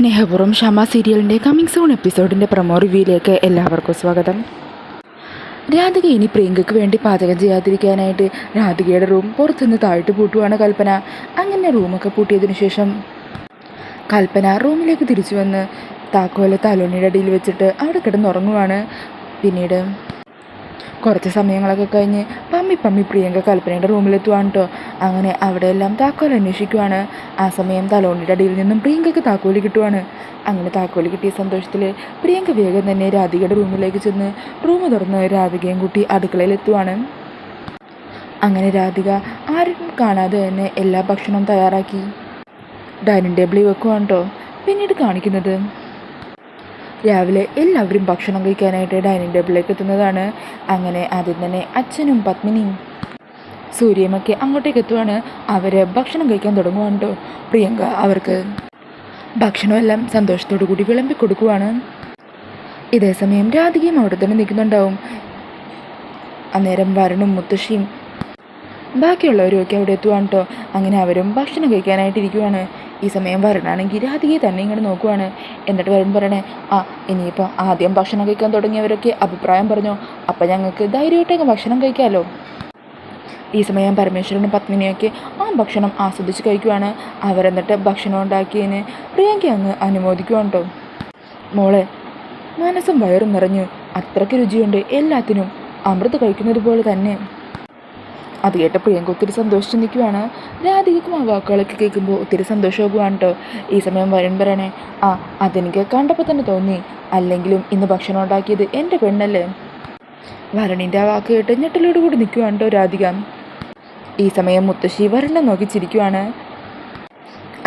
സ്നേഹപൂർവം ഷമ സീരിയലിന്റെ coming soon എപ്പിസോഡിന്റെ പ്രൊമോ റിവ്യൂയിലേക്ക് എല്ലാവർക്കും സ്വാഗതം. രാധിക ഇനി പ്രിയങ്കയ്ക്ക് വേണ്ടി പാചകം ചെയ്യാതിരിക്കാനായിട്ട് രാധികയുടെ റൂം പുറത്തുനിന്ന് താഴ്ത്തു പൂട്ടുവാണ് കൽപ്പന. അങ്ങനെ റൂമൊക്കെ പൂട്ടിയതിനു ശേഷം കൽപ്പന റൂമിലേക്ക് തിരിച്ചു വന്ന് താക്കോല തലോണിയുടെ അടിയിൽ വെച്ചിട്ട് അവിടെ കിടന്നുറങ്ങുവാണ്. പിന്നീട് കുറച്ച് സമയങ്ങളൊക്കെ കഴിഞ്ഞ് പമ്മി പമ്മി പ്രിയങ്ക കൽപ്പനയുടെ റൂമിലെത്തുവാണ് കേട്ടോ അങ്ങനെ അവിടെയെല്ലാം താക്കോൽ അന്വേഷിക്കുവാണ്. ആ സമയം തലോണിന്റെ അടിയിൽ നിന്നും പ്രിയങ്കക്ക് താക്കോൽ കിട്ടുവാണ്. അങ്ങനെ താക്കോൽ കിട്ടിയ സന്തോഷത്തിൽ പ്രിയങ്ക വേഗം തന്നെ രാധികയുടെ റൂമിലേക്ക് ചെന്ന് റൂം തുറന്ന് രാധികയും കൂട്ടി അടുക്കളയിലെത്തുവാണ് അങ്ങനെ രാധിക ആരും കാണാതെ തന്നെ എല്ലാ ഭക്ഷണവും തയ്യാറാക്കി. ഡൈനിങ് ടേബിളിൽ വെക്കുവാണ് കേട്ടോ പിന്നീട് കാണിക്കുന്നത് രാവിലെ എല്ലാവരും ഭക്ഷണം കഴിക്കാനായിട്ട് ഡൈനിങ് ടേബിളിലേക്ക് എത്തുന്നതാണ്. അങ്ങനെ ആദ്യം തന്നെ അച്ഛനും പത്മിനിയും സൂര്യമൊക്കെ അങ്ങോട്ടേക്ക് എത്തുവാണ്. അവർ ഭക്ഷണം കഴിക്കാൻ തുടങ്ങുവാണ് പ്രിയങ്ക അവർക്ക് ഭക്ഷണമെല്ലാം സന്തോഷത്തോടു കൂടി വിളമ്പി കൊടുക്കുവാണ്. ഇതേസമയം രാധികയും അവിടെ തന്നെ നിൽക്കുന്നുണ്ടാവും. അന്നേരം വരണും മുത്തശ്ശിയും ബാക്കിയുള്ളവരും ഒക്കെ അവിടെ എത്തുവാണ് കേട്ടോ അങ്ങനെ അവരും ഭക്ഷണം കഴിക്കാനായിട്ട് ഇരിക്കുവാണ് ഈ സമയം വരണാണെങ്കിൽ രാധികയെ തന്നെ ഇങ്ങോട്ട് നോക്കുവാണ്. എന്നിട്ട് വരുമ്പോൾ പറയണേ ആ ഇനിയിപ്പോൾ ആദ്യം ഭക്ഷണം കഴിക്കാൻ തുടങ്ങിയവരൊക്കെ അഭിപ്രായം പറഞ്ഞു. അപ്പം ഞങ്ങൾക്ക് ധൈര്യമായിട്ടൊക്കെ ഭക്ഷണം കഴിക്കാമല്ലോ ഈ സമയം പരമേശ്വരനും പത്മിനിയൊക്കെ ആ ഭക്ഷണം ആസ്വദിച്ച് കഴിക്കുവാണ്. അവരെന്നിട്ട് ഭക്ഷണം ഉണ്ടാക്കിയതിന് പ്രിയങ്ക അങ്ങ് അനുമോദിക്കുവാണ് കേട്ടോ മോളെ മനസ്സും വയറും നിറഞ്ഞു അത്രയ്ക്ക് രുചിയുണ്ട് എല്ലാത്തിനും. അമൃത് കഴിക്കുന്നത് പോലെ തന്നെ. അത് കേട്ടപ്പോൾ പ്രിയങ്ക ഒത്തിരി സന്തോഷിച്ച് നിൽക്കുവാണ് രാധികക്കും ആ വാക്കുകളൊക്കെ കേൾക്കുമ്പോൾ ഒത്തിരി സന്തോഷമാകുകയാണ് കേട്ടോ ഈ സമയം വരുൺ പറയണേ ആ അതെനിക്ക് കണ്ടപ്പോൾ തന്നെ തോന്നി. അല്ലെങ്കിലും ഇന്ന് ഭക്ഷണം ഉണ്ടാക്കിയത് എന്റെ പെണ്ണല്ലേ? വരണിന്റെ ആ വാക്ക് കേട്ട് ഞെട്ടലോട് കൂടി നിൽക്കുകയാണ് കേട്ടോ രാധിക. ഈ സമയം മുത്തശ്ശി വരണെ നോക്കി ചിരിക്കുവാണ്.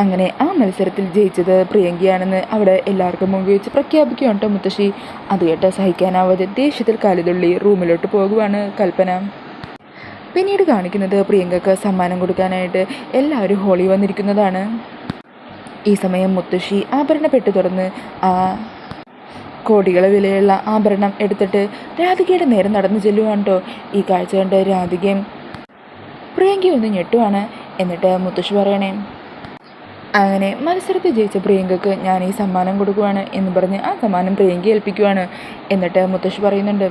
അങ്ങനെ ആ മത്സരത്തിൽ ജയിച്ചത് പ്രിയങ്കയാണെന്ന് അവിടെ എല്ലാവർക്കും മുമ്പ് വെച്ച് പ്രഖ്യാപിക്കുകയാണ് കേട്ടോ മുത്തശ്ശി. അത് കേട്ട് സഹിക്കാനാവാതെ ദേഷ്യത്തിൽ കാലിതുള്ളി റൂമിലോട്ട് പോകുവാണ് കൽപ്പന. പിന്നീട് കാണിക്കുന്നത് പ്രിയങ്കക്ക് സമ്മാനം കൊടുക്കാനായിട്ട് എല്ലാവരും ഹോളി വന്നിരിക്കുന്നതാണ്. ഈ സമയം മുത്തശ്ശി ആഭരണ പെട്ട് തുറന്ന് ആ കോടികളെ വിലയുള്ള ആഭരണം എടുത്തിട്ട് രാധികയുടെ നേരെ നടന്നു ചെല്ലുവാണ് കേട്ടോ ഈ കാഴ്ച കണ്ട് രാധികയും പ്രിയങ്ക ഒന്ന് ഞെട്ടുവാണ്. എന്നിട്ട് മുത്തശ്ശി പറയണേ അങ്ങനെ മത്സരത്തിൽ ജയിച്ച പ്രിയങ്കക്ക് ഞാൻ ഈ സമ്മാനം കൊടുക്കുവാണ് എന്ന് പറഞ്ഞ് ആ സമ്മാനം പ്രിയങ്ക ഏൽപ്പിക്കുവാണ്. എന്നിട്ട് മുത്തശ്ശി പറയുന്നുണ്ട്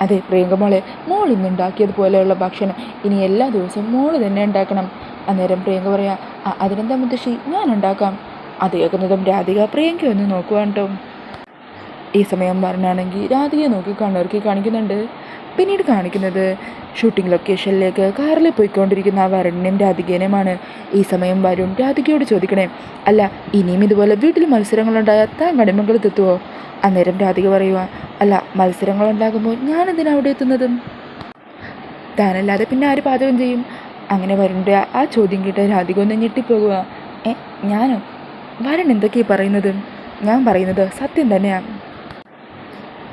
അതെ പ്രിയങ്ക മോളെ മോൾ ഇന്ന് ഉണ്ടാക്കിയതുപോലെയുള്ള ഭക്ഷണം ഇനി എല്ലാ ദിവസവും മോൾ തന്നെ ഉണ്ടാക്കണം. അന്നേരം പ്രിയങ്ക പറയാം "ആ, അതിനെന്താ മുത്തശ്ശി? ഞാൻ ഉണ്ടാക്കാം. അത് കേൾക്കുന്നതും രാധിക പ്രിയങ്ക ഒന്ന് നോക്കുവാണ് കേട്ടോ. ഈ സമയം പറഞ്ഞാണെങ്കിൽ രാധികയെ നോക്കി കണ്ണുറക്കി കാണിക്കുന്നുണ്ട്. പിന്നീട് കാണിക്കുന്നത് ഷൂട്ടിംഗ് ലൊക്കേഷനിലേക്ക് കാറിൽ പോയിക്കൊണ്ടിരിക്കുന്ന ആ വരുണിനെയും രാധികേനെയുമാണ് ഈ സമയം വരും രാധികയോട് ചോദിക്കണേ അല്ല ഇനിയും ഇതുപോലെ വീട്ടിൽ മത്സരങ്ങളുണ്ടായാൽ താൻ കടിമംഗലത്തെത്തുവോ അന്നേരം രാധിക പറയുക അല്ല മത്സരങ്ങളുണ്ടാകുമ്പോൾ ഞാനെന്തിനാ അവിടെ എത്തുന്നത്? താനല്ലാതെ പിന്നെ ആര് പാചകം ചെയ്യും? അങ്ങനെ വരുണ്ട ആ ചോദ്യം കേട്ട് രാധിക ഒന്ന് ഞെട്ടിപ്പോകുക. ഏ ഞാനോ? വരൺ എന്തൊക്കെയാണ് പറയുന്നത്? ഞാൻ പറയുന്നത് സത്യം തന്നെയാണ്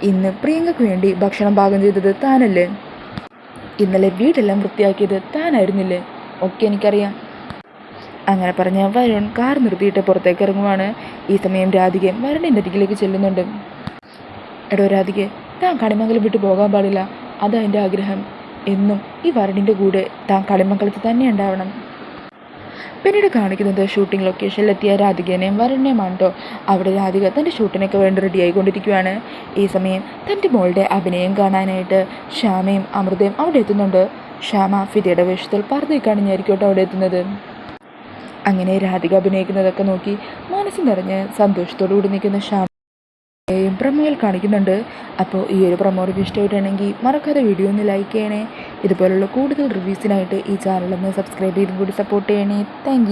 ഇന്ന് പ്രിയങ്കയ്ക്ക് വേണ്ടി ഭക്ഷണം പാകം ചെയ്തത് താനല്ലേ? ഇന്നലെ വീടെല്ലാം വൃത്തിയാക്കിയത് താനായിരുന്നില്ലേ? ഒക്കെ എനിക്കറിയാം. അങ്ങനെ പറഞ്ഞ വരുൺ കാർ നിർത്തിയിട്ട് പുറത്തേക്ക് ഇറങ്ങുവാണ്. ഈ സമയം രാധികയും വരുണിന്റെ അരികിലേക്ക് ചെല്ലുന്നുണ്ട്. എടോ രാധികെ താൻ കണിമംഗലം വിട്ടു പോകാൻ പാടില്ല. അതാ എന്റെ ആഗ്രഹം. എന്നും ഈ വരണിന്റെ കൂടെ താൻ കളിമംഗലത്ത് തന്നെ ഉണ്ടാവണം. പിന്നീട് കാണിക്കുന്നത് ഷൂട്ടിംഗ് ലൊക്കേഷനിലെത്തിയ രാധികേനെയും വരണ്യം ആണ്ടോ അവിടെ രാധിക തന്റെ ഷൂട്ടിനൊക്കെ വേണ്ടി റെഡി ആയിക്കൊണ്ടിരിക്കുകയാണ് ഈ സമയം തന്റെ മോളുടെ അഭിനയം കാണാനായിട്ട് ശ്യാമയും അമൃതയും അവിടെ എത്തുന്നുണ്ട്. ശ്യാമ ഫിദയുടെ വേഷത്തിൽ പർദ്ദ കാണിഞ്ഞായിരിക്കും അവിടെ എത്തുന്നത്. അങ്ങനെ രാധിക അഭിനയിക്കുന്നതൊക്കെ നോക്കി മനസ്സ് നിറഞ്ഞ് സന്തോഷത്തോടു കൂടി നിൽക്കുന്ന ശ്യാമയും പ്രമോയിൽ കാണിക്കുന്നുണ്ട്. അപ്പോൾ ഈ ഒരു പ്രമോ റിവ്യൂ ഇഷ്ടമായിട്ടുണ്ടെങ്കിൽ മറക്കാതെ വീഡിയോ ഒന്ന് ലൈക്ക് ചെയ്യണേ. ഇതുപോലുള്ള കൂടുതൽ റിവ്യൂസിനായിട്ട് ഈ ചാനലൊന്ന് സബ്സ്ക്രൈബ് ചെയ്തും കൂടി സപ്പോർട്ട് ചെയ്യണേ. താങ്ക്